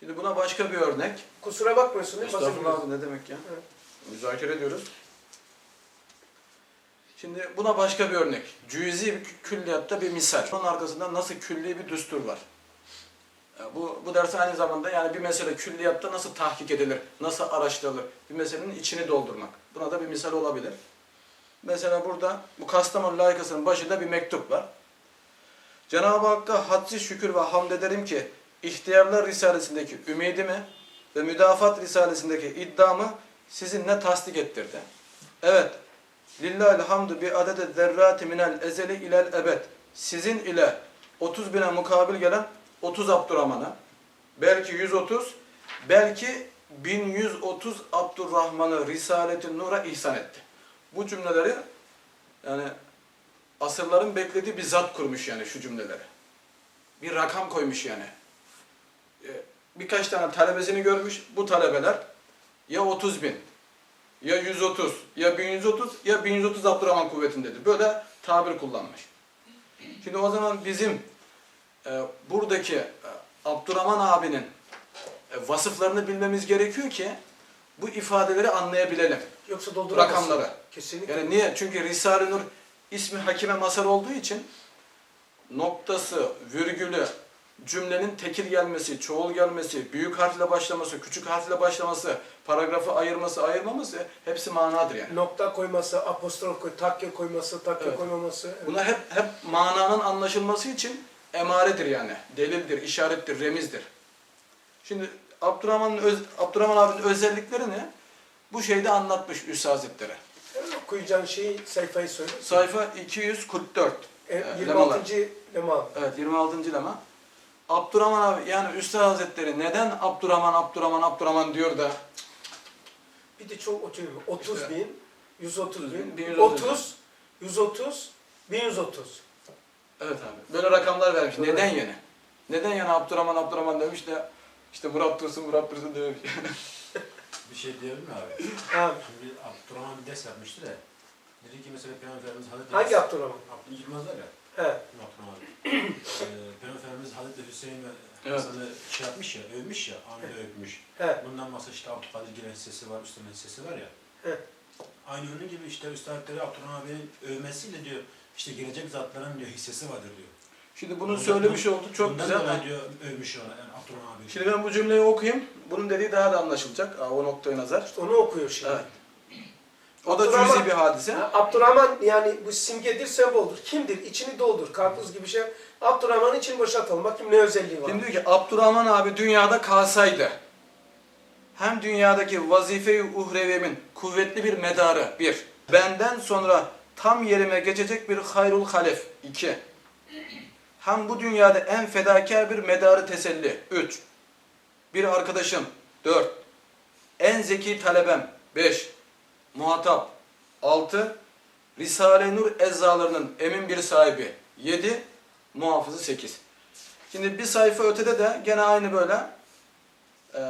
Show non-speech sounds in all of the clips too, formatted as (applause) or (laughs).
Şimdi buna başka bir örnek. Kusura bakmıyorsun değil mi? Estağfurullah abi ne demek ya? Evet. Müzakere ediyoruz. Şimdi buna başka bir örnek. Cüzi bir külliyatta bir misal. Onun arkasında nasıl külli bir düstur var. Bu, bu ders aynı zamanda yani bir mesele külliyatta nasıl tahkik edilir, nasıl araştırılır, bir meselenin içini doldurmak. Buna da bir misal olabilir. Mesela burada bu Kastamonu layıkasının başında bir mektup var. Cenab-ı Hakk'a hadsiz şükür ve hamd ederim ki İhtiyarlar Risalesindeki ümidimi ve Müdafat Risalesindeki iddiamı sizinle tasdik ettirdi. Evet, Lillahil hamdu bi adede zerrati minel ezeli ilel ebed. Sizin ile 30 bine mukabil gelen 30 Abdurrahman'a, belki 130, belki 1130 Abdurrahman'ı Risalet-i Nur'a ihsan etti. Bu cümleleri yani asırların beklediği bir zat kurmuş yani şu cümleleri. Bir rakam koymuş yani. Birkaç tane talebesini görmüş. Bu talebeler ya 30 bin, ya 130, ya 1130, ya 1130 Abdurrahman kuvvetindedir. Böyle tabir kullanmış. Şimdi o zaman bizim e, buradaki e, Abdurrahman abinin e, vasıflarını bilmemiz gerekiyor ki bu ifadeleri anlayabilelim. Yoksa dolduramazsın. Rakamları. Kesinlikle. Yani niye? Çünkü Risale-i Nur ismi Hakime Masar olduğu için noktası, virgülü, cümlenin tekil gelmesi, çoğul gelmesi, büyük harfle başlaması, küçük harfle başlaması, paragrafı ayırması, ayırmaması hepsi manadır yani. Nokta koyması, apostrof koy, takke koyması, takke Evet. koymaması. Evet. Bunlar hep hep mananın anlaşılması için emaredir yani. Delildir, işarettir, remizdir. Şimdi Abdurrahman'ın öz, Abdurrahman abinin özelliklerini bu şeyde anlatmış Üstad Hazretleri. Evet, Okuyacağın şeyi, sayfayı söyle. Sayfa 244. E, e, 26. lema. Evet 26. lema. Abdurrahman abi yani Üstad Hazretleri neden Abdurrahman Abdurrahman Abdurrahman diyor da Bir de çok oturuyor. 30 İşte. bin, 130 bin, 1130 30, 130, 1130. evet abi böyle rakamlar vermiş. Evet. Neden yani? Neden yani Abdurrahman Abdurrahman demiş de işte Murat Dursun Murat Dursun dememiş. (laughs) Bir şey diyebilir mi abi? Ha, Şimdi Abdurrahman bir ders yapmıştı da. Dedi ki mesela Peygamberimiz Hazreti hangi Abdurrahman? Abdülhamid Yılmaz var ya. He. Abdurrahman abi. (clears throat) Peygamberimiz Hazreti Hüseyin ve Evet. Hasan'ı şey yapmış ya, övmüş ya, anında övmüş. He. Bundan bahsediyor işte Abdülkadir Giren hissesi var, Üstad'ın hissesi var ya. Evet. Aynı onun gibi işte Üstadları Abdurrahman abinin övmesiyle diyor, işte gelecek zatların diyor hissesi vardır diyor. Şimdi bunu Bundan- söylemiş oldu çok Bundan güzel. dolayı diyor övmüş ona yani Abdurrahman abi. Şimdi ben bu cümleyi okuyayım. Bunun dediği daha da anlaşılacak. Aa, o noktaya nazar. İşte onu okuyor şimdi. Evet. O da Abdurrahman- cüzi bir hadise. Ha, Abdurrahman yani bu simgedir, semboldür. Kimdir? İçini doldur. Karpuz gibi şey. Abdurrahman'ın için boşaltalım. Bakayım ne özelliği var. Şimdi diyor ki Abdurrahman abi dünyada kalsaydı hem dünyadaki vazife-i uhrevimin kuvvetli bir medarı bir. Benden sonra tam yerime geçecek bir hayrul halef iki. Hem bu dünyada en fedakar bir medarı teselli üç. Bir arkadaşım dört. En zeki talebem beş. Muhatap altı. Risale-i Nur eczalarının emin bir sahibi yedi. Muhafızı sekiz. Şimdi bir sayfa ötede de gene aynı böyle e,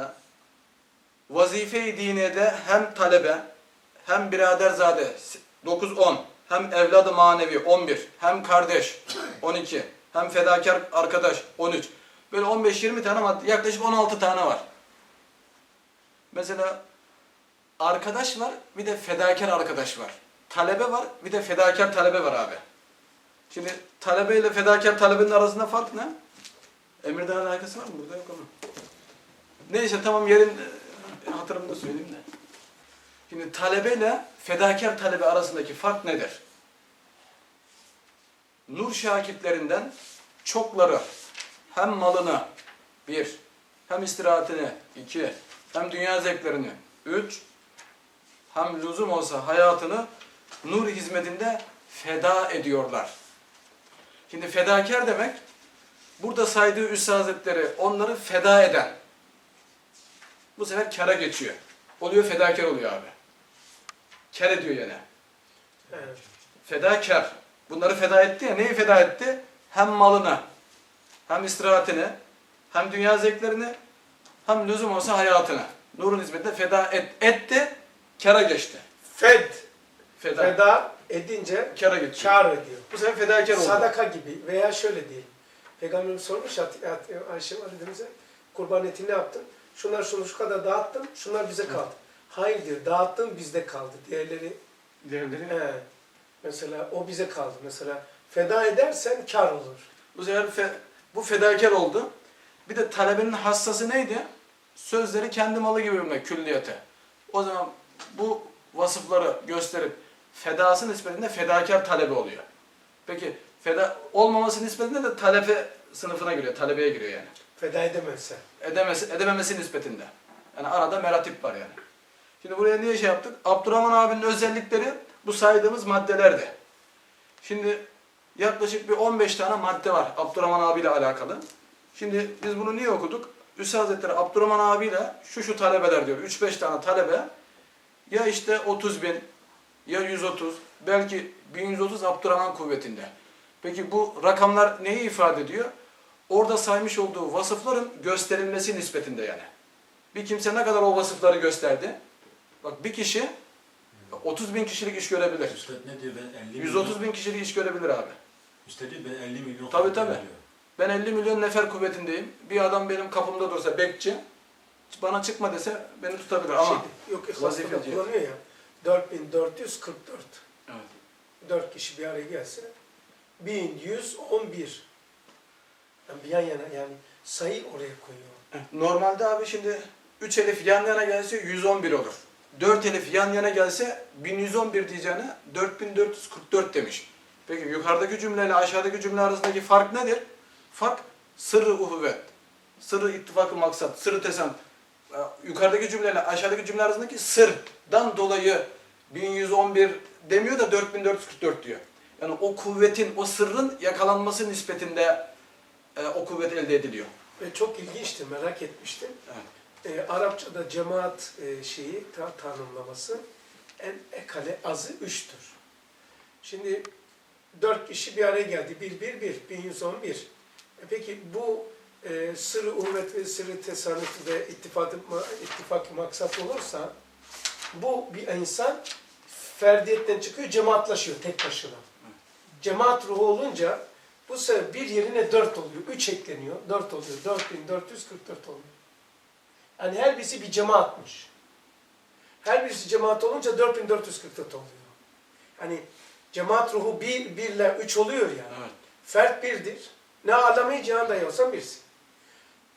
vazife-i diniyede hem talebe hem biraderzade 9-10 hem evladı manevi 11 hem kardeş 12 hem fedakar arkadaş 13 böyle 15-20 tane yaklaşık 16 tane var. Mesela arkadaş var bir de fedakar arkadaş var. Talebe var bir de fedakar talebe var abi. Şimdi talebe ile fedakar talebenin arasında fark ne? Emirdağ alakası var mı? Burada yok ama. Neyse tamam yerin e, hatırımda söyleyeyim de. Şimdi talebeyle fedakar talebe arasındaki fark nedir? Nur şakitlerinden çokları hem malını bir, hem istirahatini iki, hem dünya zevklerini üç, hem lüzum olsa hayatını nur hizmetinde feda ediyorlar. Şimdi fedakar demek burada saydığı Üstad Hazretleri onları feda eden. Bu sefer kara geçiyor. Oluyor fedakar oluyor abi. Kar ediyor yine. Evet. Fedakar. Bunları feda etti ya. Neyi feda etti? Hem malını, hem istirahatini, hem dünya zevklerini, hem lüzum olsa hayatını. Nurun hizmetine feda et, etti, kara geçti. Fed. Feda. Feda edince Kara geçiyor. kar ediyor. Bu sefer fedakar oldu. Sadaka gibi veya şöyle değil. Peygamberimiz sormuş ya Ayşe validemize kurban etini ne yaptın? Şunlar şunu şu kadar dağıttın, şunlar bize kaldı. Hayır diyor, dağıttın bizde kaldı. Diğerleri Diğerleri he, mesela o bize kaldı. Mesela feda edersen kar olur. Bu sefer fe- bu fedakar oldu. Bir de talebenin hassası neydi? Sözleri kendi malı gibi bilmek külliyete. O zaman bu vasıfları gösterip fedası nispetinde fedakar talebe oluyor. Peki feda olmaması nispetinde de talebe sınıfına giriyor, talebeye giriyor yani. Feda edemezsen. Edemesi, edememesi nispetinde. Yani arada meratip var yani. Şimdi buraya niye şey yaptık? Abdurrahman abinin özellikleri bu saydığımız maddelerdi. Şimdi yaklaşık bir 15 tane madde var Abdurrahman abiyle alakalı. Şimdi biz bunu niye okuduk? Üstad Hazretleri Abdurrahman abiyle şu şu talebeler diyor. 3-5 tane talebe ya işte 30 bin ya 130 belki 1130 Abdurrahman kuvvetinde. Peki bu rakamlar neyi ifade ediyor? Orada saymış olduğu vasıfların gösterilmesi nispetinde yani. Bir kimse ne kadar o vasıfları gösterdi? Bak bir kişi 30 bin kişilik iş görebilir. Üstad ne diyor ben 50 130 bin kişilik iş görebilir abi. Üstad diyor ben 50 milyon Tabii, tabii. diyor. Ben 50 milyon nefer kuvvetindeyim. Bir adam benim kapımda dursa bekçi, bana çıkma dese beni tutabilir ama... Şimdi, yok vazifeci. kullanıyor ya. 4444. Evet. 4 kişi bir araya gelse 1111. Yani bir yan yana yani sayı oraya koyuyor. Normalde abi şimdi 3 elif yan yana gelse 111 olur. 4 elif yan yana gelse 1111 diyeceğine 4444 demiş. Peki yukarıdaki cümleyle aşağıdaki cümle arasındaki fark nedir? Fark sırrı uhuvvet, sırrı ittifakı maksat, sırrı tesam. Yukarıdaki cümleyle aşağıdaki cümle arasındaki sırdan dolayı 1111 demiyor da 4444 diyor. Yani o kuvvetin, o sırrın yakalanması nispetinde e, o kuvvet elde ediliyor. Ve çok ilginçtir, merak etmiştim. Evet. Ee, Arapçada cemaat e, şeyi ta, tanımlaması en ekale azı üçtür. Şimdi dört kişi bir araya geldi. Bir, bir, bir, 1111. E peki bu e, sırrı uhvet ve sırrı tesanüf ve ittifak, ittifak maksat olursa bu bir insan ferdiyetten çıkıyor, cemaatlaşıyor tek başına. Cemaat ruhu olunca bu sefer bir yerine dört oluyor, üç ekleniyor, dört oluyor, 4444 oluyor. Yani her birisi bir cemaatmiş. Her birisi cemaat olunca 4444 oluyor. Hani cemaat ruhu bir, birle üç oluyor yani. Evet. Fert birdir. Ne alemi cihanda yoksa birsin.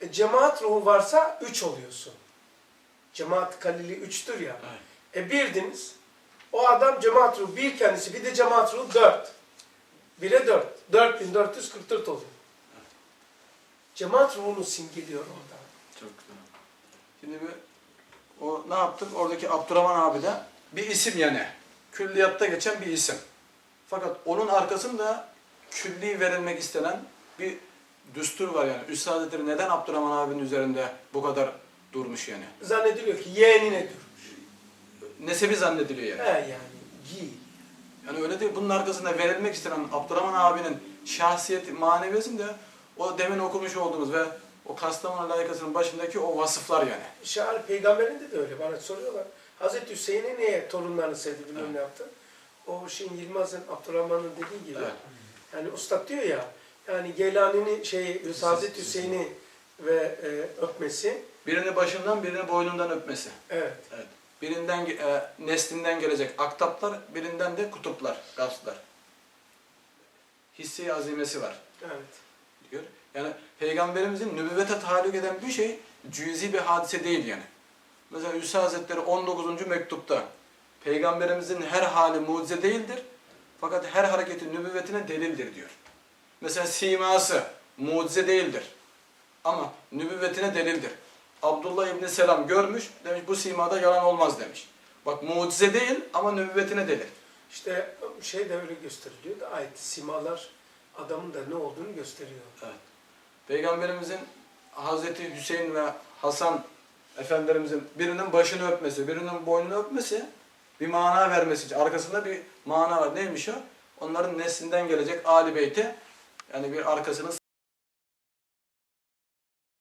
E, cemaat ruhu varsa üç oluyorsun. Cemaat kalili üçtür ya. Evet. E birdiniz. O adam cemaat ruhu bir kendisi bir de cemaat ruhu dört. Bire dört. 4444 oluyor. Cemaat ruhunu simgeliyor orada. Çok güzel. Şimdi bir, o ne yaptık? Oradaki Abdurrahman abi de bir isim yani. Külliyatta geçen bir isim. Fakat onun arkasında külli verilmek istenen bir düstur var yani. Hazretleri neden Abdurrahman abinin üzerinde bu kadar durmuş yani? Zannediliyor ki yeğenine durmuş. Nesebi zannediliyor yani. He yani giy. Yani öyle değil. Bunun arkasında verilmek istenen Abdurrahman abinin şahsiyeti, maneviyesinde o demin okumuş olduğumuz ve o Kastamonu layıkasının başındaki o vasıflar yani. Şahar peygamberinde de öyle bana soruyorlar. Hazreti Hüseyin'i niye torunlarını sevdi bilmem Evet. ne yaptı? O şeyin Yılmaz'ın Abdurrahman'ın dediği gibi. Evet. Yani ustad diyor ya yani Geylani'nin şey Hazreti Hüseyin'i ve e, öpmesi Birini başından birini boynundan öpmesi. evet. Evet. Birinden e, neslinden gelecek aktaplar, birinden de kutuplar, gavslar. Hissi azimesi var Evet. diyor. Yani peygamberimizin nübüvvete tahallük eden bir şey cüzi bir hadise değil yani. Mesela Üsa Hazretleri 19. mektupta peygamberimizin her hali mucize değildir fakat her hareketi nübüvvetine delildir diyor. Mesela siması mucize değildir ama nübüvvetine delildir. Abdullah İbni Selam görmüş, demiş bu simada yalan olmaz demiş. Bak mucize değil ama nübüvvetine delil. İşte şey de öyle gösteriliyor da ayet simalar adamın da ne olduğunu gösteriyor. Peygamberimizin Hazreti Hüseyin ve Hasan efendilerimizin birinin başını öpmesi, birinin boynunu öpmesi bir mana vermesi için. Arkasında bir mana var. Neymiş o? Onların neslinden gelecek Ali Beyt'e yani bir arkasını